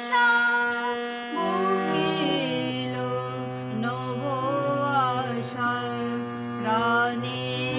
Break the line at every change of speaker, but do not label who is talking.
ভাষা মুখিল নব আশা প্রাণী।